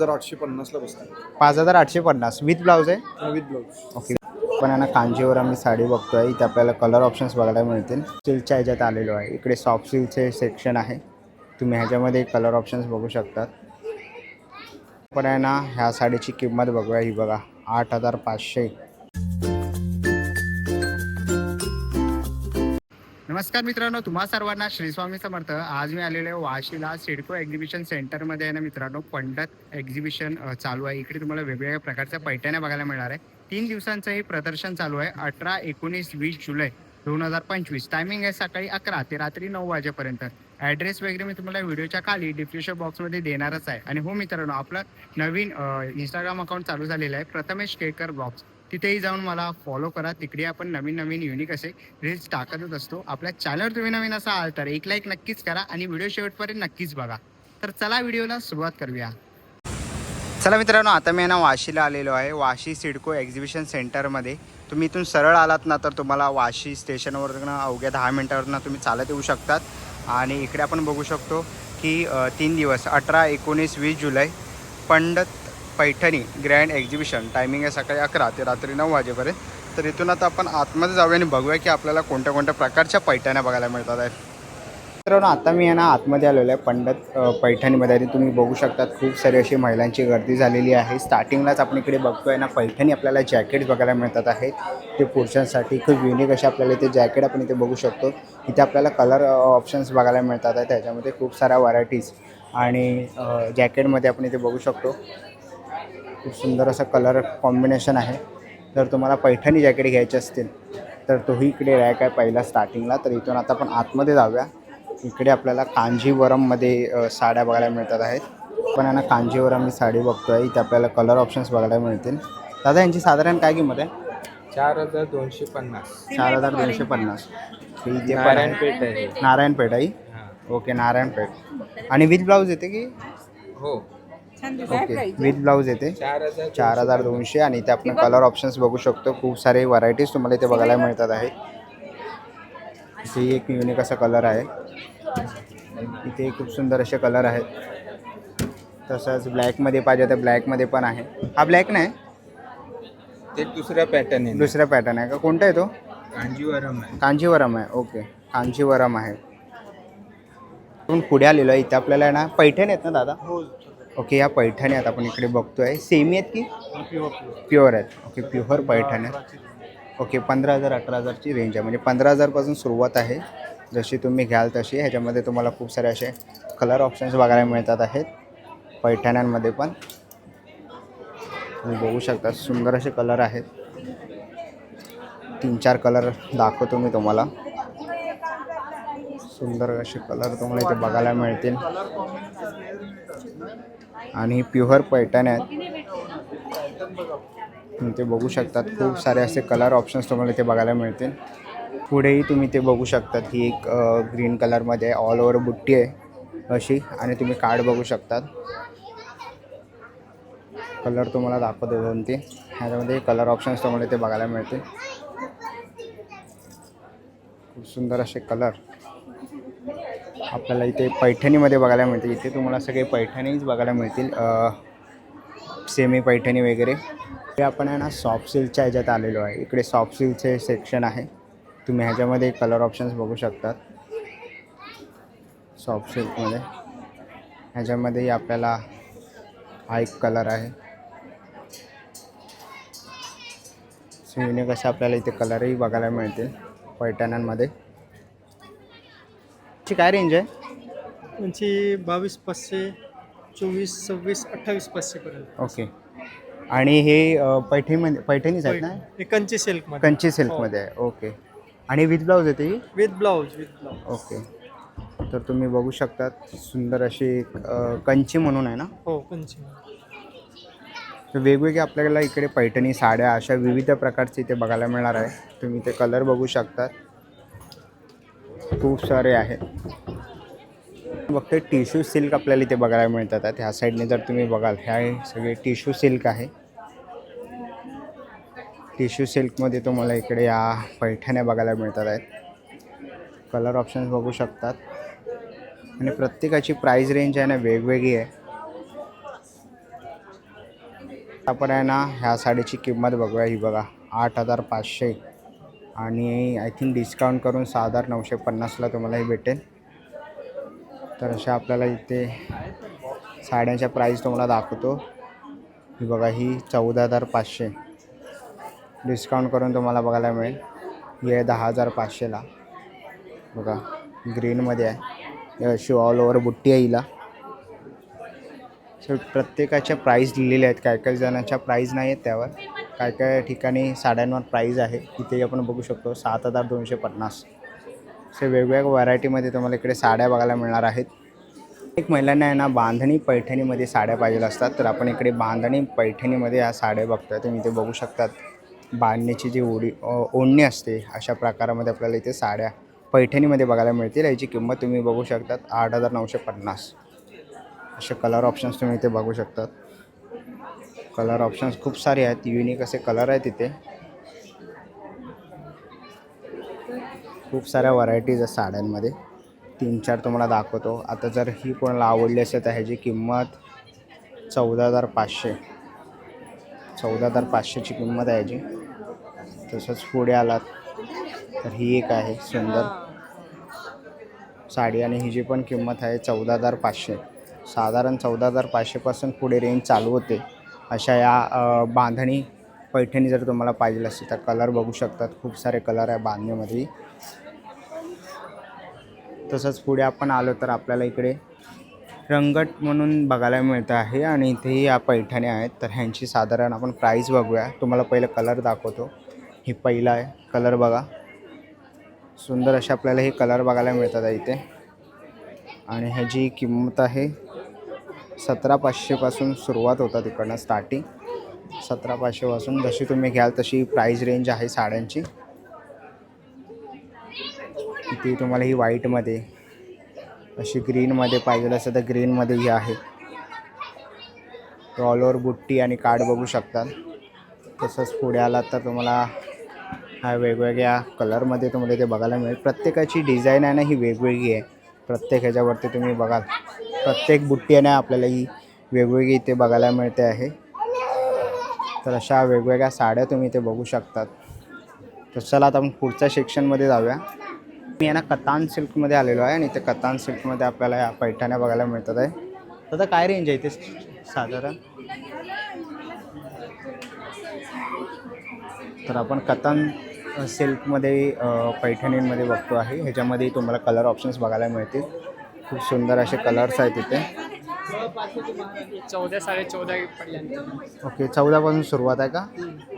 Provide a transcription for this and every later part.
हजार आठशे पन्नासला पाच हजार आठशे पन्नास. विथ ब्लाऊज आहे? विथ ब्लाऊज ओके पण आहे ना कांजीवर आम्ही साडी बघतोय. इथे आपल्याला कलर ऑप्शन्स बघायला मिळतील. सिल्कच्या ह्याच्यात आलेलो आहे. इकडे सॉफ्ट सिल्कचे सेक्शन आहे. तुम्ही ह्याच्यामध्ये कलर ऑप्शन्स बघू शकतात. पण आहे ना ह्या साडीची किंमत बघूया. ही बघा आठ हजार पाचशे. नमस्कार मित्रांनो तुम्हा सर्वांना श्री स्वामी समर्थ. आज मी आलेलो आहे वाशीला सिडको एक्झिबिशन सेंटरमध्ये आहे ना मित्रांनो पंडत एक्झिबिशन चालू आहे. इकडे तुम्हाला वेगवेगळ्या प्रकारच्या पैठण्या बघायला मिळणार आहे. तीन दिवसांचं हे प्रदर्शन चालू आहे अठरा एकोणीस वीस जुलै दोन हजार पंचवीस. टायमिंग आहे सकाळी अकरा ते रात्री नऊ वाजेपर्यंत. ॲड्रेस वगैरे मी तुम्हाला व्हिडिओच्या खाली डिस्क्रिप्शन बॉक्समध्ये देणारच आहे. आणि हो मित्रांनो आपलं नवीन इंस्टाग्राम अकाउंट चालू झालेलं आहे. प्रथमेश केकर ब्लॉग्स तिथेही जाऊन मला फॉलो करा. तिकडे आपण नवीन नवीन युनिक असे रील्स टाकतच असतो. आपल्या चॅनलवर तुम्ही नवीन असा आल तर एक लाईक नक्कीच करा आणि व्हिडिओ शेवटपर्यंत नक्कीच बघा. तर चला व्हिडिओला सुरुवात करूया. चला मित्रांनो आता मी ना वाशीला आलेलो आहे. वाशी सिडको एक्झिबिशन सेंटरमध्ये तुम्ही इथून सरळ आलात ना तर तुम्हाला वाशी स्टेशनवरनं अवघ्या दहा मिनटावरनं तुम्ही चालत येऊ शकतात. आणि इकडे आपण बघू शकतो की तीन दिवस अठरा एकोणीस वीस जुलै पंडत पैठणी ग्रँड एक्झिबिशन टायमिंग आहे सकाळी अकरा ते रात्री नऊ वाजेपर्यंत. तर इथून आता आपण आतमध्ये जाऊया आणि बघूया की आपल्याला कोणत्या कोणत्या प्रकारच्या पैठण्या बघायला मिळतात आहेत. मित्रांनो आता मी आहे ना आतमध्ये आलेलो आहे पंडत पैठणीमध्ये. आणि तुम्ही बघू शकतात खूप सारी अशी महिलांची गर्दी झालेली आहे. स्टार्टिंगलाच आपण इकडे बघतोय ना पैठणी आपल्याला जॅकेट बघायला मिळतात आहेत. ते पुरुषांसाठी खूप युनिक असे आपल्याला इथे जॅकेट आपण इथे बघू शकतो. इथे आपल्याला कलर ऑप्शन्स बघायला मिळतात आहे त्याच्यामध्ये खूप साऱ्या व्हरायटीज आणि जॅकेटमध्ये आपण इथे बघू शकतो. खूप सुंदर असं कलर कॉम्बिनेशन आहे. जर तुम्हाला पैठणी जॅकेट घ्यायचे असतील तर तोही इकडे रॅक आहे पहिला स्टार्टिंगला तर इथून आता आपण आतमध्ये जाऊया. इकडे आपल्याला कांजीवरममध्ये साड्या बघायला मिळतात आहेत. पण आहे ना कांजीवरम ही साडी बघतो आहे इथे आपल्याला कलर ऑप्शन्स बघायला मिळतील. दादा यांची साधारण काय किंमत आहे? चार हजार दोनशे पन्नास. चार हजार दोनशे पन्नास. इथे नारायणपेठ आहे. नारायणपेठ आई. ओके नारायणपेठ. आणि विथ ब्लाऊज येते की? हो. ओके. विथ ब्लाऊज येते चार हजार चार हजार दोनशे आणि इथे आपण कलर ऑप्शन्स बघू शकतो. खूप सारे व्हरायटीज तुम्हाला इथे बघायला मिळतात आहेत इथे एक युनिक असा कलर आहे. इथे खूप सुंदर असे कलर आहेत. तसंच ब्लॅकमध्ये पाहिजे तर ब्लॅकमध्ये पण आहे. हा ब्लॅक नाही? ते दुसरा पॅटर्न आहे. दुसरा पॅटर्न आहे का? कोणता आहे तो? कांजीवरम आहे. कांजीवरम आहे. ओके. कांजीवरम आहे. आपण पुढे आलेलो आहे. इथे आपल्याला आहे ना पैठण आहेत ना दादा? ओके या पैठणी आहेत आपण इकडे बघतोय. सेमी आहेत की? प्युअर आहेत. ओके प्युअर पैठण आहेत. ओके पंधरा हजार अठरा हजारची रेंज आहे. म्हणजे पंधरा हजारपासून सुरुवात आहे. जशी तुम्ही घ्याल तशी. ह्याच्यामध्ये तुम्हाला खूप सारे असे कलर ऑप्शन्स बघायला मिळतात आहेत. पैठण्यांमध्ये पण. तुम्ही बघू शकता सुंदर असे कलर आहेत. तीन चार कलर दाखवतो मी तुम्हाला. सुंदर असे कलर तुम्हाला इथे बघायला मिळतील. आणि प्युअर पैठण आहेत. तुम्ही ते बघू शकतात. खूप सारे असे कलर ऑप्शन्स तुम्हाला इथे बघायला मिळतील. पुढेही तुम्ही ते बघू शकतात. ही एक ग्रीन कलरमध्ये ऑल ओव्हर बुट्टी आहे अशी आणि तुम्ही कार्ड बघू शकतात. कलर तुम्हाला दाखवतो दोन ते ह्याच्यामध्ये कलर ऑप्शन्स तुम्हाला इथे बघायला मिळतील. खूप सुंदर असे कलर आपल्याला इथे पैठणीमध्ये बघायला मिळतील इथे तुम्हाला सगळे पैठणीच बघायला मिळतील सेमी पैठणी वगैरे. हे आपण आहे ना सॉफ्ट सिल्कच्या ह्याच्यात आलेलो आहे. इकडे सॉफ्ट सिल्कचे सेक्शन आहे. तुम्ही ह्याच्यामध्ये कलर ऑप्शन्स बघू शकतात. सॉफ्ट सिल्कमध्ये ह्याच्यामध्येही आपल्याला हा एक कलर आहे. युनिक कसं आपल्याला इथे कलरही बघायला मिळतील पैठण्यांमध्ये. ची काय रेंज आहे? यांची बावीस पाचशे चोवीस सव्वीस अठ्ठावीस पाचशेपर्यंत ओके. आणि हे अ, पैठणीमध्ये पैठणीच आहेत ना? हे कंची सिल्कमध्ये. कंची सिल्कमध्ये आहे. ओके. आणि विथ ब्लाऊज येते ही with blouse with blouse. Okay. तर तुम्ही बघू शकतात सुंदर अशी एक, अ, कंची म्हणून आहे ना? हो कंची तर वेगवेगळे आपल्याला इकडे पैठणी साड्या अशा विविध प्रकारचे इथे बघायला मिळणार आहे. तुम्ही ते कलर बघू शकतात. खूप सारे आहेत. फक्त टिश्यू सिल्क आपल्याला इथे बघायला मिळतात. आहेत ह्या साईडने जर तुम्ही बघाल ह्या सगळे टिश्यू सिल्क आहे. टिश्यू सिल्कमध्ये तुम्हाला इकडे या पैठण्या बघायला मिळतात आहेत. कलर ऑप्शन्स बघू शकतात. आणि प्रत्येकाची प्राईस रेंज आहे ना वेगवेगळी आहे. आपण आहे ना ह्या साडीची किंमत बघूया. ही बघा आठ हजार पाचशे. आणि आय थिंक डिस्काउंट करून सहा हजार नऊशे पन्नासला तुम्हालाही भेटेल. तर अशा आपल्याला इथे साड्यांच्या प्राईस तुम्हाला दाखवतो. ही बघा ही चौदा हजार पाचशे. डिस्काउंट करून तुम्हाला बघायला मिळेल. ही आहे दहा हजार पाचशेला. बघा ग्रीनमध्ये आहे. शू अशी ऑल ओव्हर बुट्टी आहे हिला. सो प्रत्येकाच्या प्राईज दिलेल्या आहेत. काय काही जणांच्या प्राईज नाही आहेत त्यावर. काय काय ठिकाणी साड्यांवर प्राईज आहे इथे आपण बघू शकतो सात हजार दोनशे पन्नास. असे वेगवेगळ्या व्हरायटीमध्ये तुम्हाला इकडे साड्या बघायला मिळणार आहेत. एक महिलांना आहे ना बांधणी पैठणीमध्ये साड्या पाहिजे असतात. तर आपण इकडे बांधणी पैठणीमध्ये या साड्या बघतोय. तुम्ही इथे बघू शकतात. बांधणीची जी ओढी ओढणी असते अशा प्रकारामध्ये आपल्याला इथे साड्या पैठणीमध्ये बघायला मिळतील. याची किंमत तुम्ही बघू शकतात आठ हजार नऊशे पन्नास. असे कलर ऑप्शन्स तुम्ही इथे बघू शकतात. कलर ऑप्शन्स खूप सारे आहेत. युनिक असे कलर आहेत इथे. खूप साऱ्या व्हरायटीज आहेत साड्यांमध्ये. तीन चार तुम्हाला दाखवतो. आता जर ही कोणाला आवडली असेल तर ह्याची किंमत चौदा हजार पाचशे. चौदा हजार पाचशेची किंमत आहे जी तसंच पुढे आलात तर ही एक आहे सुंदर. साडी आणि हिची पण किंमत आहे चौदा हजार पाचशे. साधारण चौदा हजार पाचशेपासून पुढे रेंज चालू होते. अशा या बांधणी पैठणी जर तुम्हाला पाहिजे असेल तर कलर बघू शकतात. खूप सारे कलर आहे बांधणीमध्ये. तसंच पुढे आपण आलो तर आपल्याला इकडे रंगट म्हणून बघायला मिळतं आहे आणि इथेही या पैठणी आहेत. तर ह्यांची साधारण आपण प्राईस बघूया. तुम्हाला पहिलं कलर दाखवतो. ही पहिला आहे. कलर बघा. सुंदर असे आपल्याला हे कलर बघायला मिळतात इथे. आणि ह्याची किंमत आहे सतरा पाचशेपासून सुरुवात होतात तिकडनं स्टार्टिंग सतरा पाचशेपासून जशी तुम्ही घ्याल तशी प्राईज रेंज आहे साड्यांची. ती तुम्हाला ही व्हाईटमध्ये अशी ग्रीनमध्ये पाहिजे असेल तर ग्रीनमध्ये ही आहे. ऑल बुट्टी आणि कार्ड बघू शकतात तसंच पुढे आलात तर तुम्हाला हा वेगवेगळ्या कलरमध्ये तुम्हाला इथे बघायला मिळेल. प्रत्येकाची डिझाईन आहे ना ही वेगवेगळी आहे. प्रत्येक ह्याच्यावरती तुम्ही बघाल. प्रत्येक बुट्टी आहे ना आपल्याला ही वेगवेगळी इथे बघायला मिळते आहे. तर अशा वेगवेगळ्या साड्या तुम्ही इथे बघू शकतात. तर चला आता आपण पुढच्या सेक्शनमध्ये जाऊया. मी आहे ना कतान सिल्कमध्ये आलेलो आहे आणि इथे कतान सिल्कमध्ये आपल्याला या पैठण्या बघायला मिळतात आहे. तर आता काय रेंज आहे इथे साधारण? तर आपण कतान सिल्कमध्ये पैठणींमध्ये बघतो आहे. ह्याच्यामध्ये तुम्हाला कलर ऑप्शन्स बघायला मिळतील. खूप सुंदर असे कलर्स आहेत इथे. चौदा साडे चौदा पर्यंत ओके चौदापासून सुरुवात आहे का?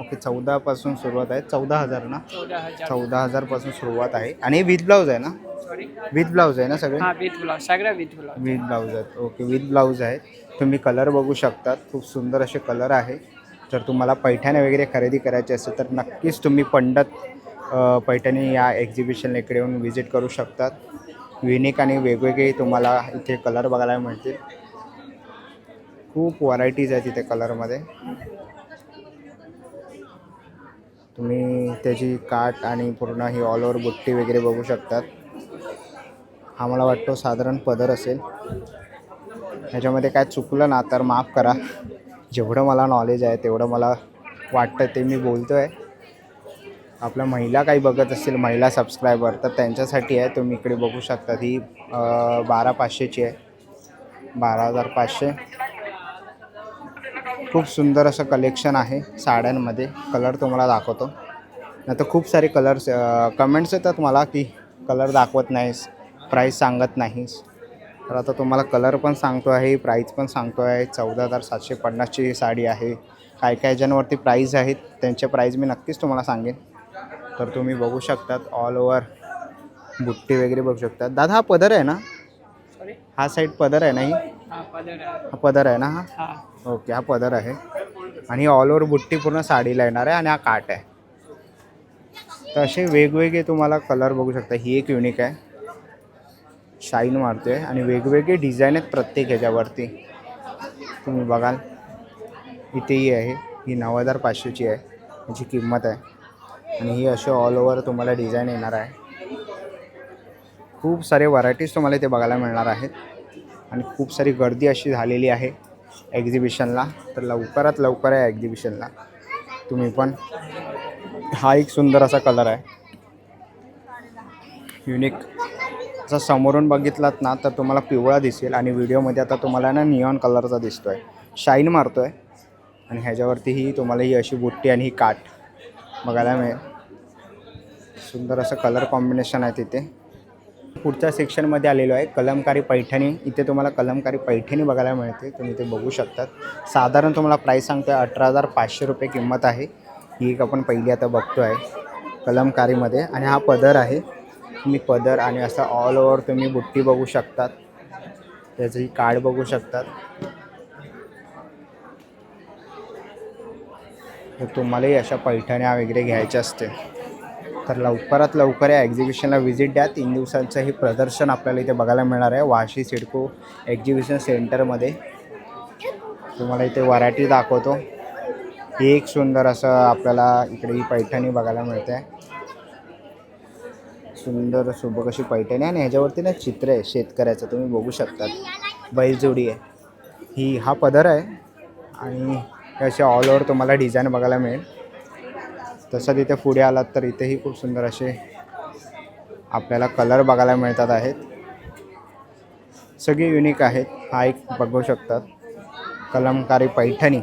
ओके चौदापासून सुरुवात आहे. चौदा हजार ना? चौदा हजार. चौदा हजारपासून सुरुवात आहे. आणि विथ ब्लाऊज आहे ना? सॉरी विथ ब्लाऊज आहे ना सगळे? हा विथ ब्लाउज सगळं विथ ब्लाउज विथ ब्लाऊज आहेत. ओके विथ ब्लाऊज आहे तुम्ही कलर बघू शकतात. खूप सुंदर असे कलर आहे. जर तुम्हाला पैठण्या वगैरे खरेदी करायची असेल तर नक्कीच तुम्ही पंडत पैठणी या एक्झिबिशन इकडे येऊन व्हिजिट करू शकतात. युनिक आणि वेगवेगळे तुम्हाला इथे कलर बघायला मिळतील. खूप व्हरायटीज आहेत इथे कलरमध्ये तुम्ही त्याची काट आणि पूर्ण ही ऑल ओव्हर बुट्टी वगैरे बघू शकतात. हा मला वाटतो साधारण पदर असेल. ह्याच्यामध्ये काय चुकलं ना तर माफ करा. जेवढं मला नॉलेज आहे तेवढं मला वाटतं ते मी बोलतो आहे आपल्या महिला काही बघत असतील महिला सबस्क्रायबर तर त्यांच्यासाठी आहे. तुम्ही इकडे बघू शकता ही बारा पाचशेची आहे. बारा हजार पाचशे. खूप सुंदर असं कलेक्शन आहे साड्यांमध्ये. कलर तुम्हाला दाखवतो. नाही तर खूप सारे कलर्स कमेंट्स येतात मला की कलर दाखवत नाहीस प्राईस सांगत नाहीस. तर आता तुम्हाला कलर पण सांगतो आहे प्राईस पण सांगतो आहे. चौदा हजार सातशे पन्नासची साडी आहे. काय काय ज्यांवरती प्राईज आहेत. त्यांचे प्राईज मी नक्कीच तुम्हाला सांगेन. तर तुम्ही बघू शकतात ऑल ओव्हर बुट्टी वगैरे बघू शकतात. दादा हा पदर आहे ना? हा साईड पदर आहे ना ही? हा पदर हा पदर आहे ना हा? हा. ओके हा पदर आहे. आणि ऑल ओव्हर बुट्टी पूर्ण साडीला येणार आहे आणि हा काट आहे. तर असे वेगवेगळे तुम्हाला कलर बघू शकता. ही एक युनिक आहे. शाईन मारते आणि वेगवेगळे डिझाईन आहेत प्रत्येक ह्याच्यावरती. तुम्ही बघाल. इथेही आहे. ही नऊ हजार पाचशेची आहे. याची किंमत आहे. आणि ही अशी ऑल ओव्हर तुम्हाला डिझाईन येणार आहे. खूप सारे व्हरायटीज तुम्हाला इथे बघायला मिळणार आहेत. आणि खूप सारी गर्दी अशी झालेली आहे एक्झिबिशनला तर लवकरात लवकर आहे एक्झिबिशनला तुम्ही पण. हा एक सुंदर असा कलर आहे. युनिक असा समोरून बघितलात ना तर तुम्हाला पिवळा दिसेल आणि व्हिडिओमध्ये आता तुम्हाला ना नियॉन कलरचा दिसतो आहे शाईन मारतो आहे आणि ह्याच्यावरतीही तुम्हाला ही अशी बुट्टी आणि ही काठ. बघायला मिळेल. सुंदर असं कलर कॉम्बिनेशन आहे तिथे. पुढच्या सेक्शनमध्ये आलेलो आहे कलमकारी पैठणी. इथे तुम्हाला कलमकारी पैठणी बघायला मिळते तुम्ही ते बघू शकतात. साधारण तुम्हाला प्राईस सांगतो आहे अठरा हजार पाचशे रुपये किंमत आहे. ही एक आपण पहिली आता बघतो आहे कलमकारीमध्ये. आणि हा पदर आहे. तुम्ही पदर आणि असं ऑल ओव्हर तुम्ही बुट्टी बघू शकतात. त्याची कार्ड बघू शकतात. तर तुम्हालाही अशा पैठण्या वगैरे घ्यायच्या असते. तर लवकरात लवकर या एक्झिबिशनला व्हिजिट द्या. तीन दिवसांचं हे प्रदर्शन आपल्याला इथे बघायला मिळणार आहे. वाशी सिडको एक्झिबिशन सेंटरमध्ये तुम्हाला इथे व्हरायटी दाखवतो. ही एक सुंदर असं आपल्याला इकडे ही पैठणी बघायला मिळते. सुंदर सुबक अशी पैठणी आणि ह्याच्यावरती ना चित्र आहे शेतकऱ्याचं. तुम्ही बघू शकतात. बैलजोडी आहे. ही हा पदर आहे. आणि हे असे ऑल ओव्हर तुम्हाला डिझाईन बघायला मिळेल. तसं तिथे पुढे आलात तर इथेही खूप सुंदर असे आपल्याला कलर बघायला मिळतात आहेत. सगळी युनिक आहेत. हा एक बघू शकतात. कलमकारी पैठणी.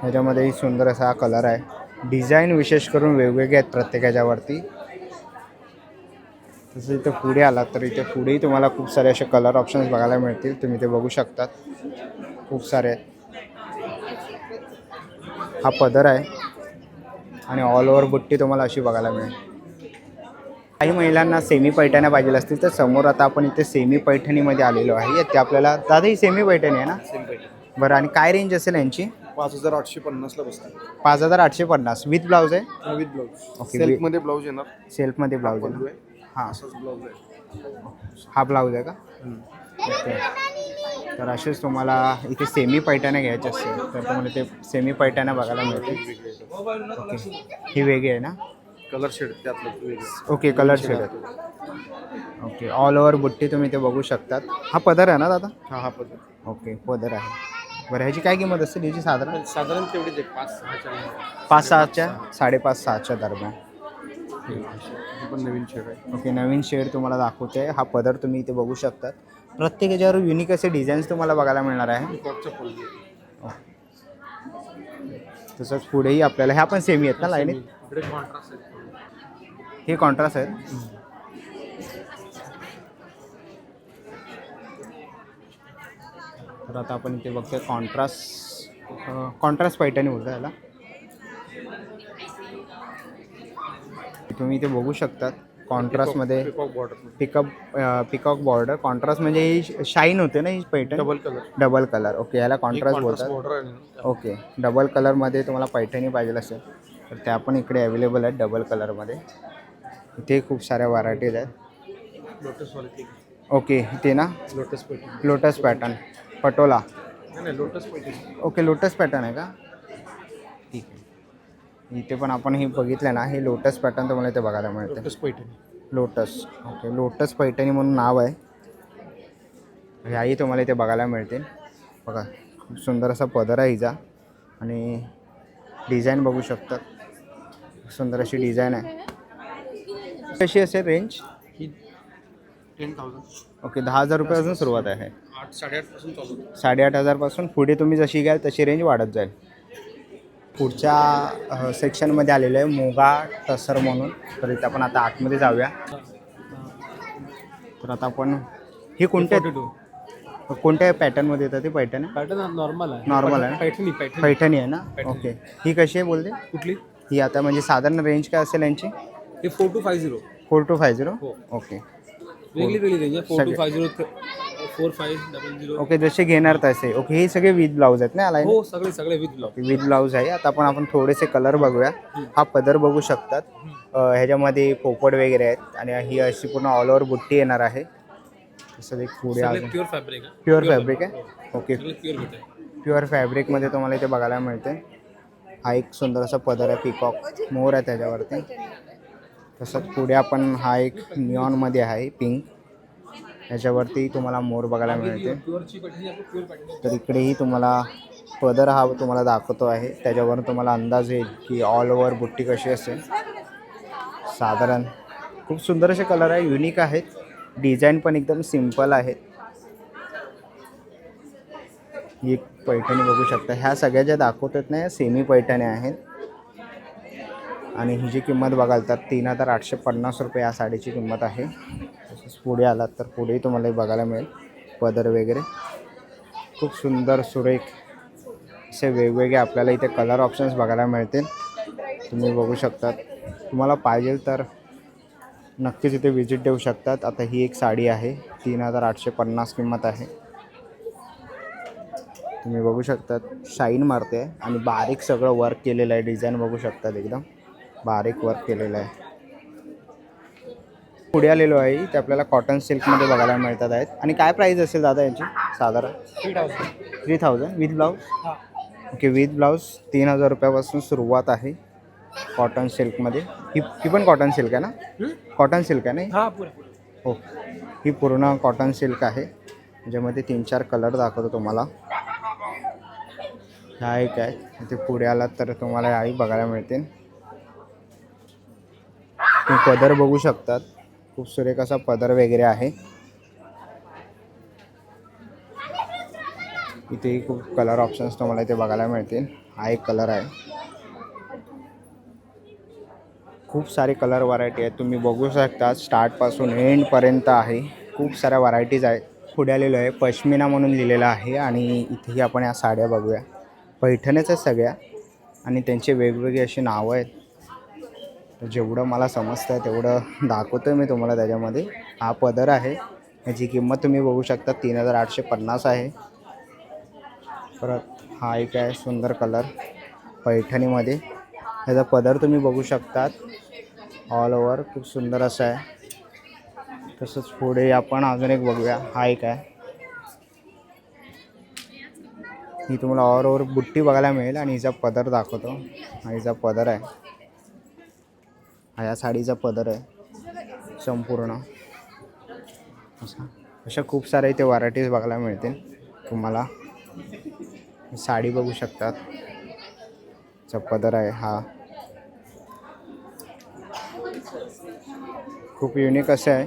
ह्याच्यामध्येही सुंदर असा हा कलर आहे. डिझाईन विशेष करून वेगवेगळे आहेत प्रत्येकाच्यावरती. तसं इथे पुढे आलात तर इथे पुढेही तुम्हाला खूप सारे असे कलर ऑप्शन्स बघायला मिळतील. तुम्ही ते बघू शकतात. खूप सारे आहेत. हा पदर आहे. आणि ऑल ओव्हर बुट्टी तुम्हाला अशी बघायला मिळेल. काही महिलांना सेमी पैठण्या पाहिजे असतील तर समोर आता आपण इथे सेमी पैठणीमध्ये आलेलो आहे. ते आपल्याला दादा ही सेमी पैठणी आहे ना? बरं आणि काय रेंज असेल यांची? पाच हजार आठशे पन्नासला बसतात. पाच हजार आठशे पन्नास. विथ ब्लाऊज आहे? विथ ब्लाऊज ओके सेल्फमध्ये ब्लाऊज येणार. सेल्फमध्ये ब्लाऊज आहे. हां असाच ब्लाऊज आहे. हा ब्लाऊज आहे का? ओके तर असेच तुम्हाला इथे सेमी पैठण्या घ्यायच्या असतील. तर तुम्हाला ते सेमी पैठण्या बघायला मिळतील. ओके ही वेगळी आहे ना? कलर शेड त्यातलं okay colour shade okay all over बुट्टी तुम्ही ते बघू शकतात. हा पदर आहे ना दादा? हा हा पद्धत ओके पदर आहे. बरं ह्याची काय किंमत असते? याची साधारण? साधारण तेवढीच आहे पाच सहाच्या पाच सहाच्या? साडेपाच सहाच्या दरम्यान. पण नवीन शेड आहे. ओके नवीन शेड तुम्हाला दाखवते. हा पदर तुम्ही इथे बघू शकतात. प्रत्येक याच्यावर युनिक असे डिझाईन्स तुम्हाला बघायला मिळणार आहे. आहे. तसंच पुढेही आपल्याला ह्या पण सेमी आहेत ना लाईनीत हे. कॉन्ट्रास्ट आहेत. तर आता आपण इथे बघतोय कॉन्ट्रास्ट कॉन्ट्रास्ट पैठणी बोलतो याला. तुम्ही इथे बघू शकतात. कॉन्ट्रास्टमध्ये peacock border pickup peacock border contrast म्हणजे ही शाईन होते ना ही Paithani? Double colour double colour okay याला कॉन्ट्रास्ट बोलतात. बॉर्डर ओके डबल कलरमध्ये तुम्हाला पैठणी पाहिजे असेल तर त्या पण इकडे अवेलेबल आहेत डबल कलरमध्ये इथे खूप साऱ्या व्हरायटीज आहेत. लोटस वाले ते ओके ते ना? Lotus Paithani lotus pattern Patola नाही नाही lotus Paithani okay lotus pattern आहे का? ठीक आहे. इथे पण आपण हे बघितलं ना हे लोटस पॅटर्न तुम्हाला इथे बघायला मिळते lotus Paithani. Lotus okay. Lotus Paithani म्हणून नाव आहे. ह्याही तुम्हाला इथे बघायला मिळतील. बघा खूप सुंदर असा पदर आहे हिचा. आणि डिझाईन बघू शकतात सुंदर अशी डिझाईन आहे. कशी असेल रेंज ही टेन थाउजंड ओके दहा हजार रुपयापासून सुरुवात आहे. आठ चालू. साडेआठ हजारपासून पुढे तुम्ही जशी घ्याल तशी रेंज वाढत जाईल. पुढच्या सेक्शनमध्ये आलेलं आहे मोगा टसर म्हणून. तर इथे आपण आता आतमध्ये जाऊया. तर आता आपण हे कोणत्या कोणत्या पॅटर्नमध्ये येतं ते पैठण? पॅटर्न नॉर्मल आहे. Normal आहे ना? पैठणी पैठणी. आहे ना. ओके ही कशी आहे बोलते? कुठली? ही आता म्हणजे साधारण रेंज काय असेल यांची? हे four two five zero four two five zero. Okay वेगळी वेगळी रेंज आहे. Four. Two five zero four five double zero. Okay जसे घेणार तसे. ओके हे सगळे विथ ब्लाऊज आहेत ना लाईन हो सगळे सगळे विथ ब्लॉक विथ ब्लाऊज आहे. आता आपण आपण थोडेसे कलर बघूया. हा पदर बघू शकतात. ह्याच्यामध्ये पोपट वगैरे आहेत आणि ही अशी पूर्ण ऑल ओव्हर बुट्टी येणार आहे. तसं एक पुढे प्युअर फॅब्रिक आहे. प्युअर फॅब्रिक आहे? ओके. भेट आहे. प्युअर फॅब्रिकमध्ये तुम्हाला इथे बघायला मिळते. हा एक सुंदर असा पदर आहे पिकॉक मोर आहे त्याच्यावरती. तसंच पुढे आपण हा एक निऑनमध्ये आहे पिंक ह्याच्यावरती तुम्हाला मोर बघायला मिळते. तर इकडेही तुम्हाला पदर हा तुम्हाला दाखवतो आहे. त्याच्यावरून तुम्हाला अंदाज येईल की ऑल ओव्हर बुट्टी कशी असेल साधारण खूप सुंदर असे कलर आहे युनिक आहेत. डिझाईन पण एकदम सिंपल आहेत. ही एक पैठणी बघू शकता. ह्या सगळ्या ज्या दाखवतात ना या सेमी पैठण्या आहेत. आणि ही जी किंमत बघाल तर तीन हजार आठशे पन्नास रुपये या साडीची किंमत आहे. तसंच पुढे आलात तर पुढेही तुम्हाला हे बघायला मिळेल. पदर वगैरे. खूप सुंदर सुरेख असे वेगवेगळे आपल्याला इथे कलर ऑप्शन्स बघायला मिळतील. तुम्ही बघू शकतात. तुम्हाला पाहिजे तर नक्कीच इथे व्हिजिट देऊ शकतात. आता ही एक साडी आहे. तीन हजार आठशे पन्नास किंमत आहे. तुम्ही बघू शकतात. शाईन मारते आणि बारीक सगळं वर्क केलेलं आहे. डिझाईन बघू शकतात एकदम. बारीक वर्क केलेलं आहे. पुढे आलेलो आहे ते आपल्याला कॉटन सिल्कमध्ये बघायला मिळतात आहेत. आणि काय प्राईस असेल दादा यांची? साधारण? Three thousand three thousand with blouse हां. ओके विथ ब्लाऊज तीन हजार रुपयापासून सुरुवात आहे कॉटन सिल्कमध्ये ही ही पण कॉटन सिल्क आहे ना? कॉटन सिल्क आहे ना हां? हो ही. पूर्ण कॉटन सिल्क आहे. ज्यामध्ये तीन चार कलर दाखवतो तुम्हाला. ह्या एक आहे. ते पुढे आलात तर तुम्हाला याही बघायला मिळतील. तुम्ही पदर बघू शकतात. खूप सुरेख असा पदर वगैरे आहे. इथेही खूप कलर ऑप्शन्स तुम्हाला इथे बघायला मिळतील. हा एक कलर आहे. खूप सारे कलर व्हरायटी आहेत. तुम्ही बघू शकता स्टार्टपासून एंडपर्यंत आहे. खूप साऱ्या व्हरायटीज आहेत. पुढे आलेलो आहे. पश्मिना म्हणून लिहिलेलं आहे आणि इथेही आपण या साड्या बघूया. पैठणच आहेत सगळ्या आणि त्यांचे वेगवेगळे अशी नावं आहेत. जेवढं मला समजतं आहे तेवढं दाखवतो आहे मी तुम्हाला त्याच्यामध्ये. हा पदर आहे. याची किंमत तुम्ही बघू शकता तीन हजार आठशे पन्नास आहे. परत हा एक आहे सुंदर कलर पैठणीमध्ये. ह्याचा पदर तुम्ही बघू शकतात. ऑल ओव्हर खूप सुंदर असं आहे. तसंच पुढे आपण अजून एक बघूया. हा एक आहे. ही तुम्हाला ऑल ओव्हर बुट्टी बघायला मिळेल आणि हिचा पदर दाखवतो. हा हिचा पदर आहे. हा या साडीचा पदर आहे. संपूर्ण. असा. अशा खूप साऱ्या इथे व्हरायटीज बघायला मिळतील. तुम्हाला साडी बघू शकतात. चा पदर आहे हा. खूप युनिक असं आहे.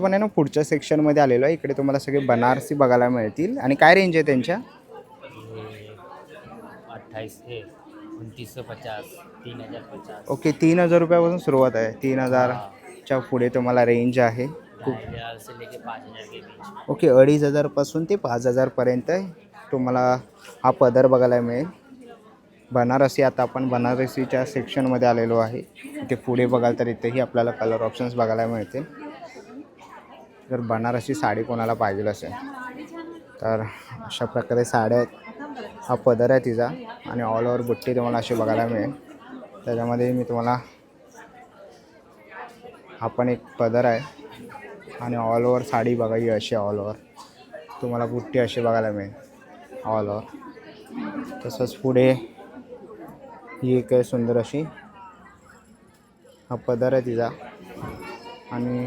पण आहे ना पुढच्या सेक्शनमध्ये आलेलो आहे. इकडे तुम्हाला सगळे बनारसी बघायला मिळतील. आणि काय रेंज आहे त्यांच्या? अठ्ठावीस उनतीस सौ पचास तीन हजार पचास. ओके तीन हजार रुपयापासून सुरुवात आहे. तीन हजारच्या पुढे तुम्हाला रेंज आहे. खूप ढाई हजार से लेके पाँच हजार के बीच. ओके अडीच हजारपासून ते पाच हजारपर्यंत तुम्हाला हा पदर बघायला मिळेल. बनारसी आता आपण बनारसीच्या सेक्शनमध्ये आलेलो आहे. इथे पुढे बघाल तर इथेही आपल्याला कलर ऑप्शन्स बघायला मिळतील. जर बनारसी साडी कोणाला पाहिजे असेल तर अशा प्रकारे साड्या आहेत. हा पदर आहे तिचा आणि ऑल ओव्हर बुट्टी तुम्हाला अशी बघायला मिळेल. त्याच्यामध्ये मी तुम्हाला हा पण एक पदर आहे. आणि ऑल ओव्हर साडी बघा ही अशी ऑल ओव्हर तुम्हाला बुट्टी अशी बघायला मिळेल. ऑल ओव्हर तसंच पुढे ही एक आहे सुंदर अशी. हा पदर आहे तिचा. आणि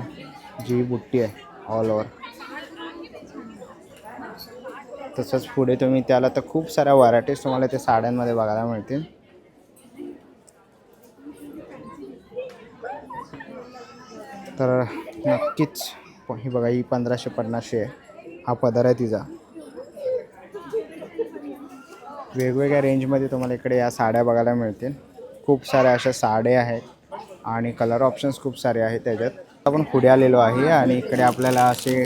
जी बुट्टी आहे ऑल ओव्हर तसंच पुढे तुम्ही त्याला तर खूप साऱ्या व्हरायटीज तुम्हाला ते साड्यांमध्ये बघायला मिळतील. तर नक्कीच ही बघा ही पंधराशे पन्नासशे आहे. हा पदर आहे तिचा. वेगवेगळ्या रेंजमध्ये तुम्हाला इकडे या साड्या बघायला मिळतील. खूप साऱ्या अशा साड्या आहेत आणि कलर ऑप्शन्स खूप सारे आहेत त्याच्यात. आपण पुढे आलेलो आहे आणि इकडे आपल्याला असे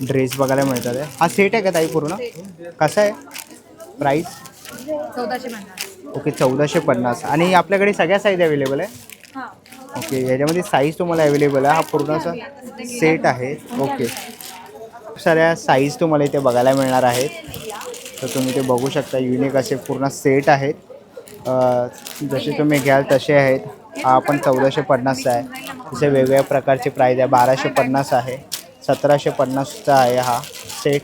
ड्रेस बघायला मिळतात. हा सेट आहे का ताई पूर्ण? कसा आहे? प्राईस चौदाशे पन्नास. ओके चौदाशे पन्नास. आणि आपल्याकडे सगळ्या साईज अवेलेबल आहे? ओके याच्यामध्ये साईज तुम्हाला अवेलेबल आहे. हा पूर्ण असा सेट आहे. ओके. खूप साऱ्या साईज तुम्हाला इथे बघायला मिळणार आहेत. तर तुम्ही ते बघू शकता. युनिक असे पूर्ण सेट आहेत. जसे तुम्ही घ्याल तसे आहेत. हा पण चौदाशे पन्नासचा आहे. तिथे वेगवेगळ्या प्रकारचे प्राईज आहे. बाराशे पन्नास आहे. सतराशे पन्नासचा आहे हा सेट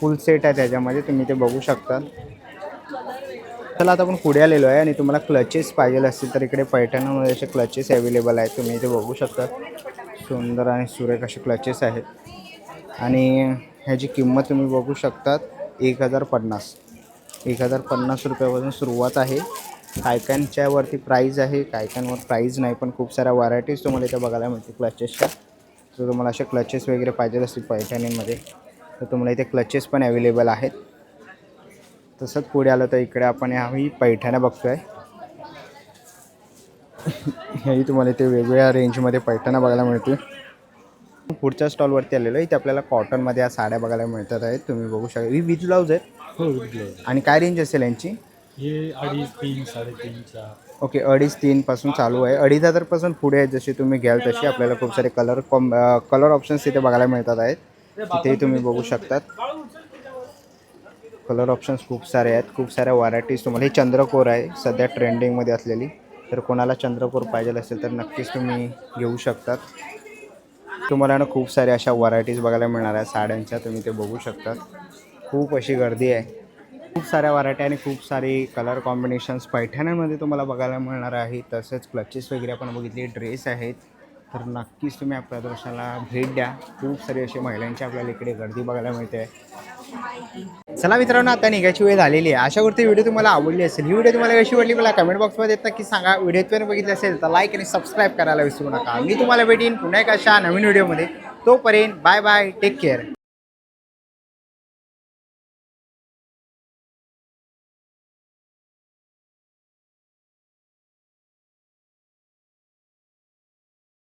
फुल सेट आहे त्याच्यामध्ये. तुम्ही ते बघू शकता. चला आता आपण पुढे आलेलो आहे आणि तुम्हाला क्लचेस पाहिजे असतील तर इकडे पैठणामध्ये असे क्लचेस अवेलेबल आहेत. तुम्ही इथे बघू शकता. सुंदर आणि सुरेख असे क्लचेस आहेत. आणि ह्याची किंमत तुम्ही बघू शकतात. एक हजार पन्नास. एक हजार पन्नास रुपयापासून सुरुवात आहे. काय कायांच्यावरती प्राईज आहे काय कायांवर प्राईज नाही पण खूप साऱ्या व्हरायटीज तुम्हाला इथे बघायला मिळते क्लचेसच्या जर तुम्हाला असे क्लचेस वगैरे पाहिजे असतील पैठणीमध्ये. तर तुम्हाला इथे क्लचेस पण अवेलेबल आहेत. तसंच पुढे आलं तर इकडे आपण ह्याही पैठण्या बघतोय. हेही तुम्हाला इथे वेगवेगळ्या रेंजमध्ये पैठण्या बघायला मिळतील. पुढच्या स्टॉलवरती आलेलो इथे आपल्याला कॉटनमध्ये या साड्या बघायला मिळतात आहेत. तुम्ही बघू शकता. ही विथ ब्लाऊज आहेत. हो विकलं आणि काय रेंज असेल यांची? हे अडीच तीन साडेतीन ओके अडीच तीनपासून चालू आहे. अडीच हजारपासून पुढे आहे जशी तुम्ही घ्याल तशी आपल्याला खूप सारे कलर कॉम कलर ऑप्शन्स तिथे बघायला मिळतात आहेत. तिथेही तुम्ही बघू शकतात. कलर ऑप्शन्स खूप सारे आहेत. खूप साऱ्या व्हरायटीज तुम्हाला ही चंद्रकोर आहे सध्या ट्रेंडिंगमध्ये असलेली. तर कोणाला चंद्रकोर पाहिजे असेल तर नक्कीच तुम्ही घेऊ शकतात. तुम्हाला ना खूप साऱ्या अशा व्हरायटीज बघायला मिळणार आहे साड्यांच्या तुम्ही ते बघू शकतात. खूप अशी गर्दी आहे. खूप साऱ्या व्हरायटी आणि खूप सारे कलर कॉम्बिनेशन्स पैठण्यांमध्ये तुम्हाला बघायला मिळणार आहे. तसेच क्लचेस वगैरे आपण बघितले ड्रेस आहेत. तर नक्कीच तुम्ही आपल्या प्रदर्शनाला भेट द्या. खूप सारी अशी महिलांची आपल्याला इकडे गर्दी बघायला मिळते. चला मित्रांनो आता निघायची वेळ झालेली आहे. अशा गोष्टी व्हिडिओ तुम्हाला आवडली असेल ही व्हिडिओ तुम्हाला कशी वाटली मला कमेंट बॉक्समध्ये नक्की सांगा. व्हिडिओ तुम्ही बघितली असेल तर लाईक आणि सबस्क्राईब करायला विसरू नका. मी तुम्हाला भेटीन पुन्हा एक अशा नवीन व्हिडिओमध्ये तोपर्यंत बाय बाय टेक केअर